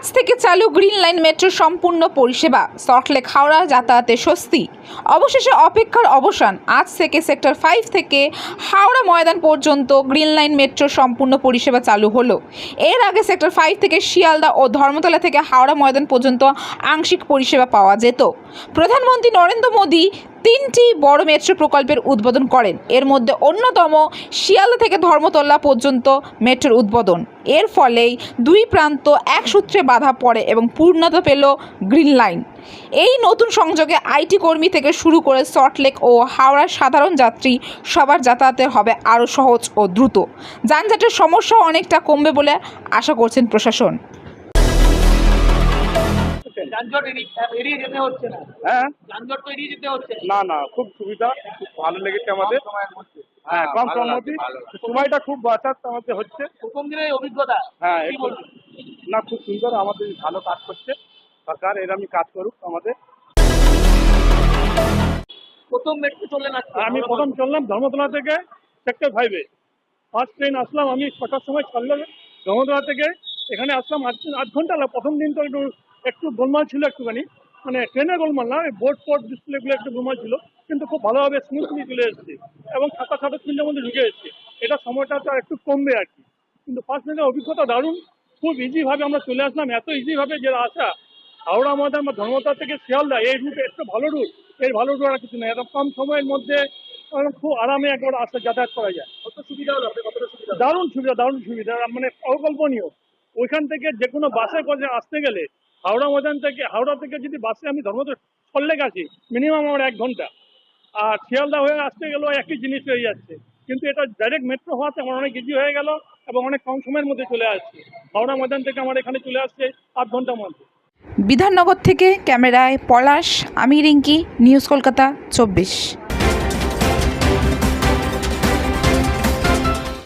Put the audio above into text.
আজ থেকে চালু গ্রিন লাইন মেট্রো সম্পূর্ণ পরিষেবা, সল্টলেক, হাওড়া যাতায়াতে স্বস্তি। অবশেষে অপেক্ষার অবসান, আজ থেকে সেক্টর ফাইভ থেকে হাওড়া ময়দান পর্যন্ত গ্রিন লাইন মেট্রো সম্পূর্ণ পরিষেবা চালু হলো। এর আগে সেক্টর ফাইভ থেকে শিয়ালদা ও ধর্মতলা থেকে হাওড়া ময়দান পর্যন্ত আংশিক পরিষেবা পাওয়া যেত। প্রধানমন্ত্রী নরেন্দ্র মোদী তিনটি বড় মেট্রো প্রকল্পের উদ্বোধন করেন। এর মধ্যে অন্যতম শিয়ালদা থেকে ধর্মতলা পর্যন্ত মেট্রোর উদ্বোধন। এর ফলেই দুই প্রান্ত এক সূত্রে বাধা পড়ে এবং পূর্ণতা পেল গ্রিন লাইন। এই নতুন সংযোগে আইটি কর্মী থেকে শুরু করে সল্টলেক ও হাওড়ার সাধারণ যাত্রী সবার যাতায়াতের হবে আরও সহজ ও দ্রুত। যানজটের সমস্যাও অনেকটা কমবে বলে আশা করছেন প্রশাসন। যানজট এড়িয়ে যেতে হচ্ছে না। হ্যাঁ। যানজট তো এড়িয়ে যেতে হচ্ছে। না না খুব সুবিধা খুব ভালো লেগেছে আমাদের। হ্যাঁ কম সম্মতি সময়টা খুব বাঁচার আমাদের হচ্ছে। প্রথম দিনের অভিজ্ঞতা হ্যাঁ না খুব সুন্দর আমাদের ভালো কাজ করছে। সরকার এরমই কাজ করুক আমাদের। প্রথম মেট্রো চললেন আমি প্রথম চললাম ধর্মতলা থেকে সেক্টর ফাইভে ফার্স্ট ট্রেন আসলাম আমি ছটার সময় ছাড়লাম। ধর্মতলা থেকে এখানে আসলাম আধ ঘণ্টা প্রথম দিন তো একটু একটু গোলমাল ছিল একটুখানি মানে ট্রেনে গোলমাল না বোর্ড ফোর্ড ডিসপ্লেগুলো একটু গোলমাল ছিল কিন্তু খুব ভালোভাবে স্মুথলি চলে এসেছে এবং সাতাশ সাতাশ মিনিটের মধ্যে ঢুকে এসেছে। এটা সময়টা তো একটু কমবে আর কি। কিন্তু ফার্স্ট দিনের অভিজ্ঞতা দারুণ খুব ইজিভাবে আমরা চলে আসলাম। এত ইজিভাবে যে আসা হাওড়া ময়দান বা ধর্মতলা থেকে শিয়ালদা এই রুট একটু ভালো রুট এর ভালো রুট আর কিছু নেই। এত কম সময়ের মধ্যে খুব আরামে একবার আসা যাতায়াত করা যায়। কত সুবিধা হলো কতটা সুবিধা হলো? দারুণ সুবিধা দারুণ সুবিধা। মানে অকল্পনীয়। ওইখান থেকে যে কোনো বাসে করে আসতে গেলে হাওড়া ময়দান থেকে, হাওড়া থেকে যদি বাসে আমি ধর্মতলা, সল্লেক আসি, মিনিমাম আমার এক ঘণ্টা। আর শিয়ালদা হয়ে আসতে গেলেও একই জিনিস হয়ে যাচ্ছে। কিন্তু এটা ডাইরেক্ট মেট্রো হওয়াতে আমার অনেক ইজি হয়ে গেল এবং অনেক কম সময়ের মধ্যে চলে আসছে। হাওড়া ময়দান থেকে আমার এখানে চলে আসছে আধ ঘণ্টার মধ্যে। বিধাননগর থেকে ক্যামেরায় পলাশ, আমি রিঙ্কি, নিউজ কলকাতা, চব্বিশ।